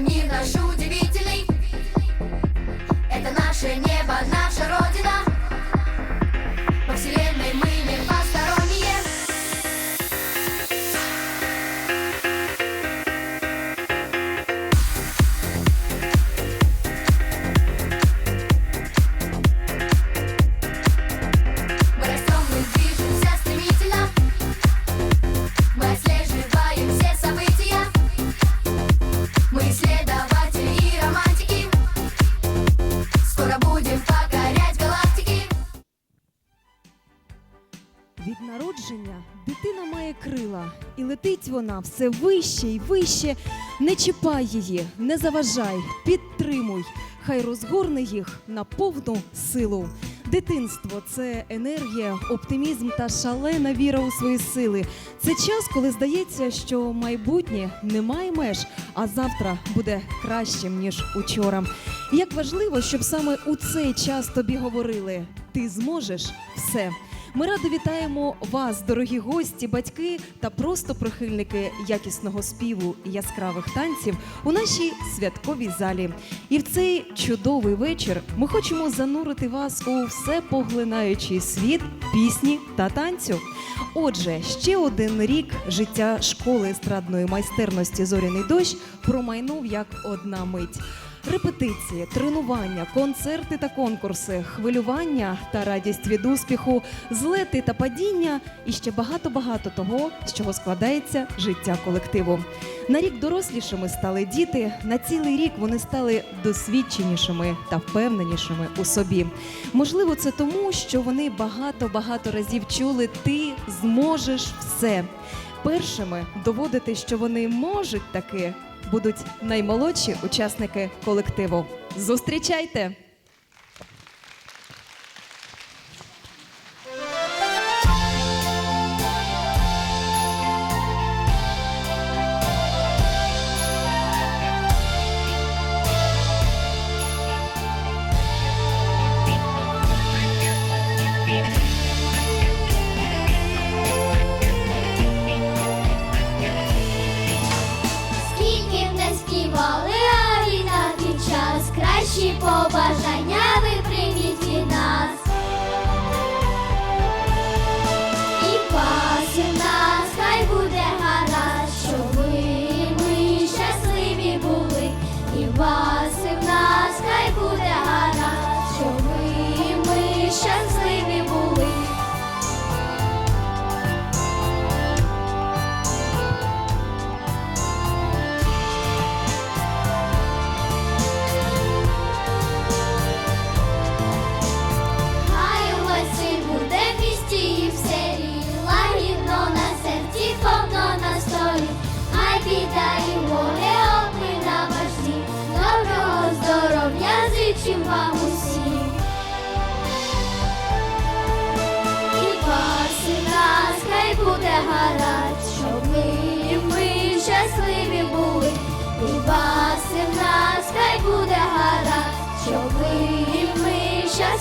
мир наш удивительный. Это наше небо, наша родина крила, і летить вона все вище і вище. Не чіпай її, не заважай, підтримуй. Хай розгорне їх на повну силу. Дитинство це енергія, оптимізм та шалена віра у свої сили. Це час, коли здається, що майбутнє не має меж, а завтра буде кращим ніж учора. Як важливо, щоб саме у цей час тобі говорили: ти зможеш все. Ми радо вітаємо вас, дорогі гості, батьки та просто прихильники якісного співу і яскравих танців у нашій святковій залі. І в цей чудовий вечір ми хочемо занурити вас у всепоглинаючий світ пісні та танцю. Отже, ще один рік життя школи естрадної майстерності Зоряний дощ промайнув як одна мить. Репетиції, тренування, концерти та конкурси, хвилювання та радість від успіху, злети та падіння і ще багато-багато того, з чого складається життя колективу. На рік дорослішими стали діти. На цілий рік вони стали досвідченішими та впевненішими у собі. Можливо, це тому, що вони багато-багато разів чули Ти зможеш все. Першими доводити, що вони можуть таки, будуть наймолодші учасники колективу. Зустрічайте!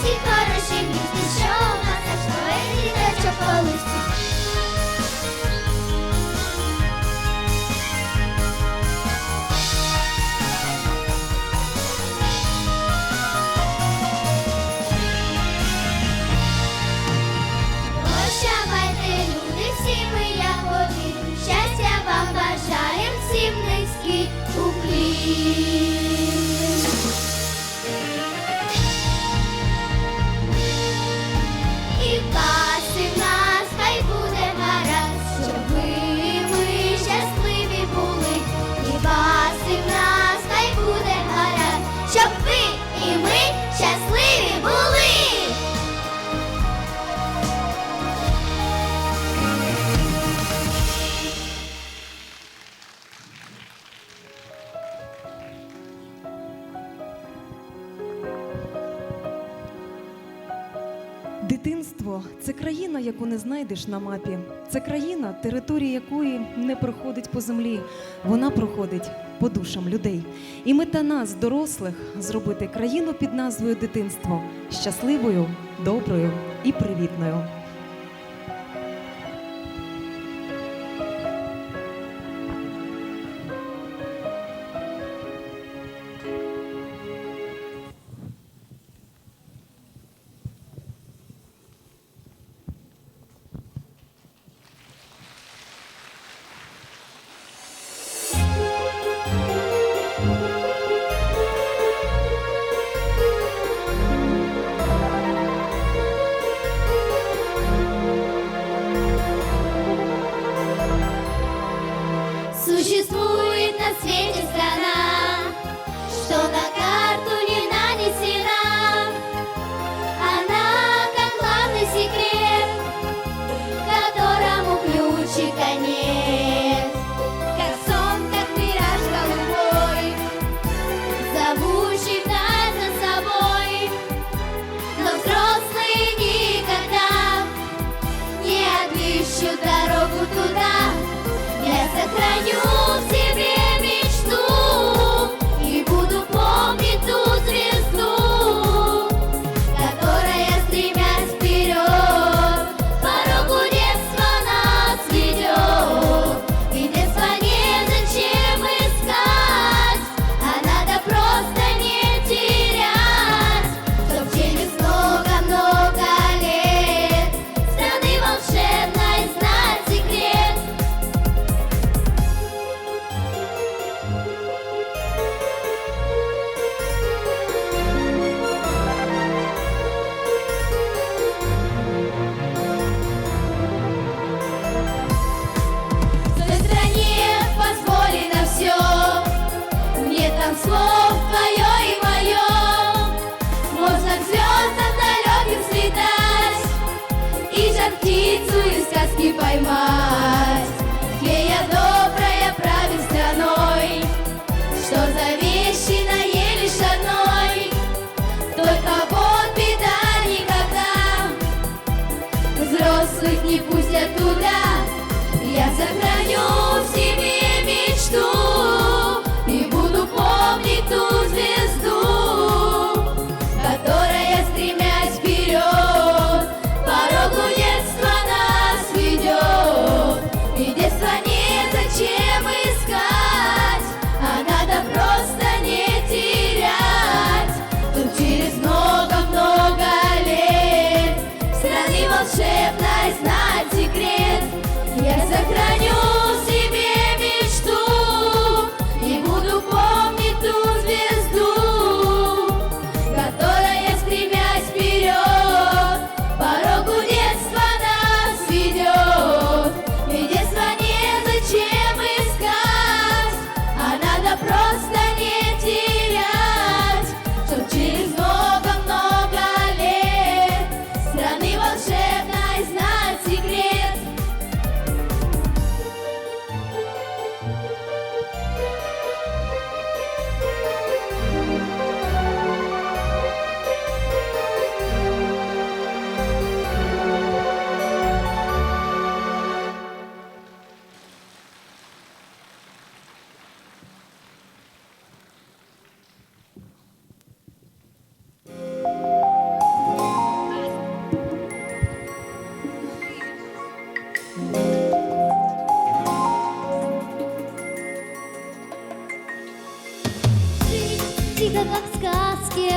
Mexico. яку не знайдеш на мапі. Це країна, територія якої не проходить по землі, вона проходить по душам людей. І мета нас, дорослих, зробити країну під назвою дитинство щасливою, доброю і привітною.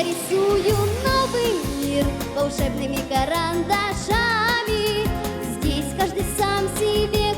нарисую новый мир волшебными карандашами. Здесь каждый сам себе.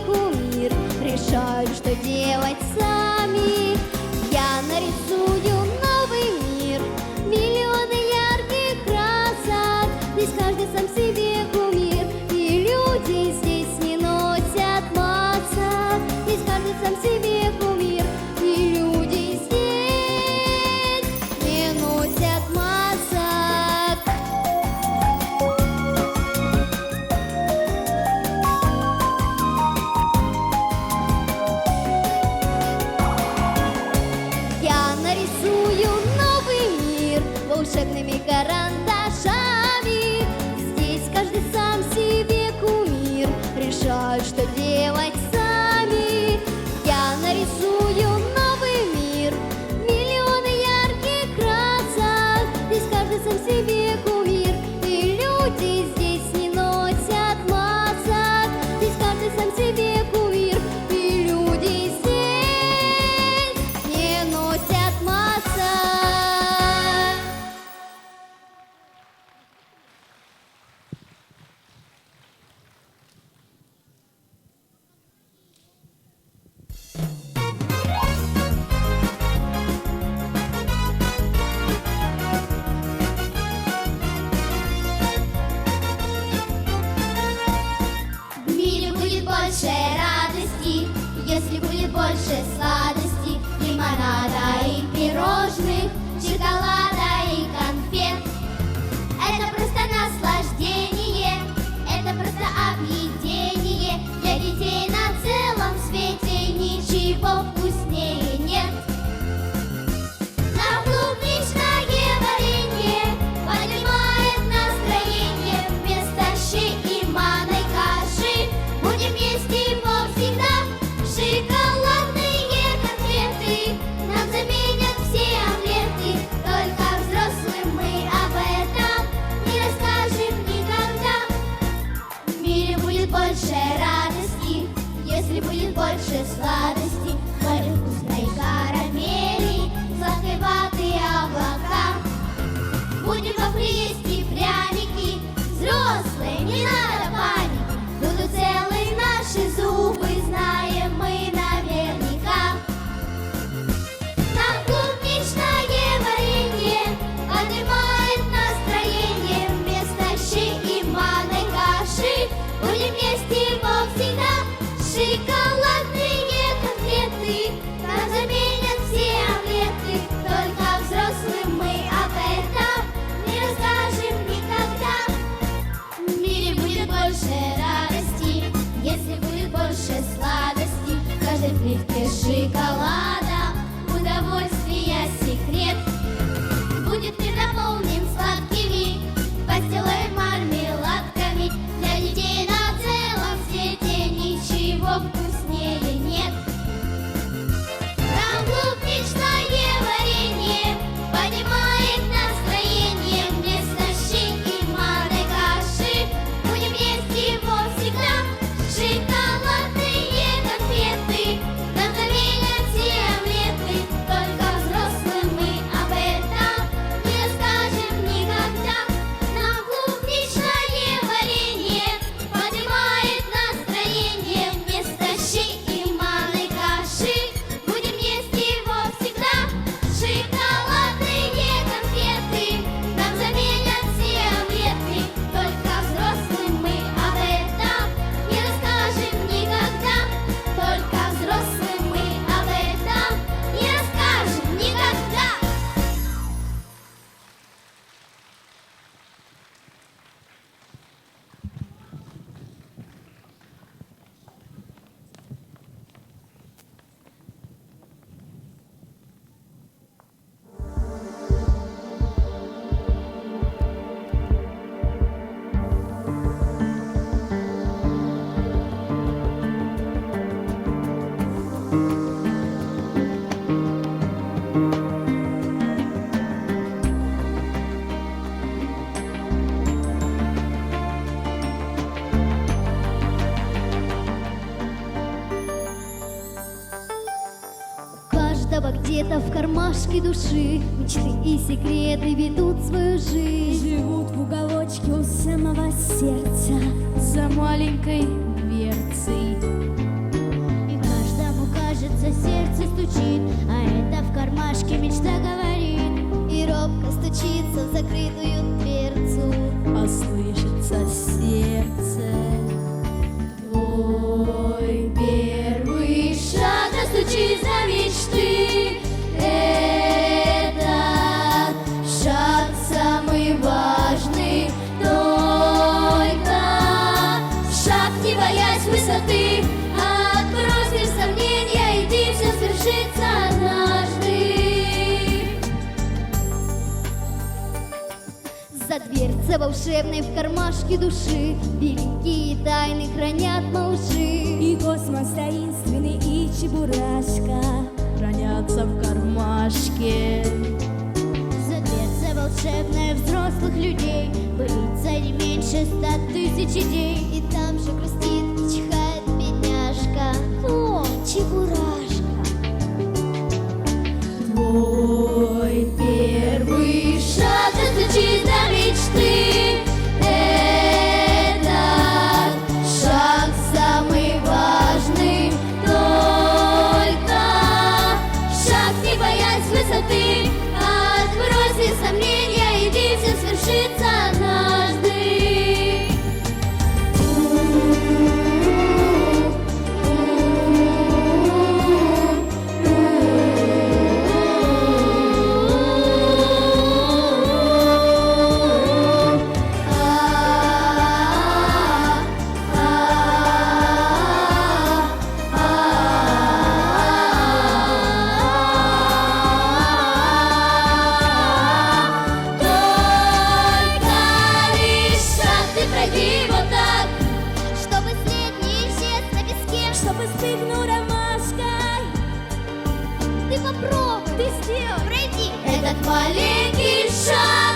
больше сладостей, лимонада и пирожных, шоколада. Christ light. теплі шоколада. Где-то в кармашке души. Мечты и секреты ведут свою жизнь. Живут в уголочке у самого сердца За маленькой дверцей. И каждому кажется, сердце стучит А это в кармашке мечта говорит. И робко стучится в закрытую дверцу. А дверцей волшебной в кармашке души. Великие тайны хранят малыши И космос таинственный, и чебурашка Хранятся в кармашке. За дверцей волшебная взрослых людей. Боится не меньше ста тысяч идей. И там же грустит и чихает бедняжка. О, чебурашка. Твой первый шаг достучись до мечты песке Чтобы стыгнул ромашкой Ты попробуй, ты сделай, пройди Этот маленький шаг